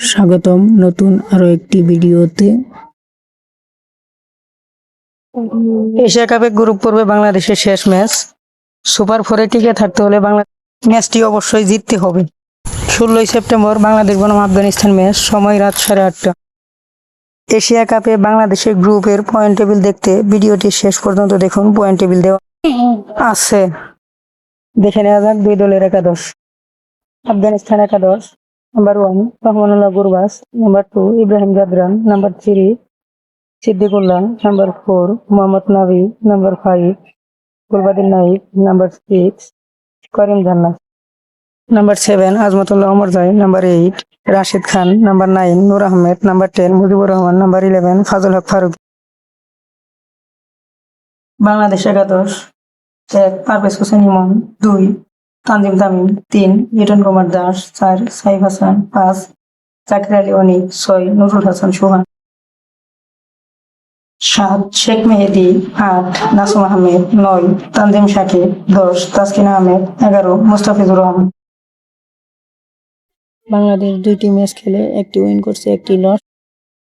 স্বাগতম নতুন আরও একটি ভিডিওতে। এশিয়া কাপে গ্রুপ পর্বে বাংলাদেশের শেষ ম্যাচ। সুপার ফোরে টিকে থাকতে হলে বাংলা ম্যাচটি অবশ্যই জিততে হবে। ষোলোই সেপ্টেম্বর বাংলাদেশ বনাম আফগানিস্তান ম্যাচ, সময় রাত সাড়ে আটটা। এশিয়া কাপে বাংলাদেশের গ্রুপের পয়েন্ট টেবিল দেখতে ভিডিওটি শেষ পর্যন্ত দেখুন, পয়েন্ট টেবিল দেওয়া আছে। দেখে নেওয়া যাক দুই দলের একাদশ। আফগানিস্তান একাদশ। Number one Rahmanullah Gurbaz number two Ibrahim Zadran number three Siddiqullah number four Mohammad Nabi number five Gulbadin Naib number six Karim Janat number seven Azmatullah Omarzai number eight Rashid Khan number nine Noor Ahmad number ten Mujibur Rahman number eleven Fazal Haq Farooq Bangladesh একাদশ এক পারভেজ হোসেন ইমন দুই তানজিম তামিম, তিন, লিটন কুমার দাস, চার, সাইফ হাসান, পাঁচ, জাকির আলী অনিক ছয়, নুরুল হাসান সুহান। সাত, শেখ মেহেদি, আট, নাসুম আহমেদ, নয়, তানজিম শাকিব, দশ, তাসকিন আহমেদ, এগারো, মুস্তাফিজুর রহমান। বাংলাদেশ দুইটি ম্যাচ খেলে একটি উইন করছে, একটি লস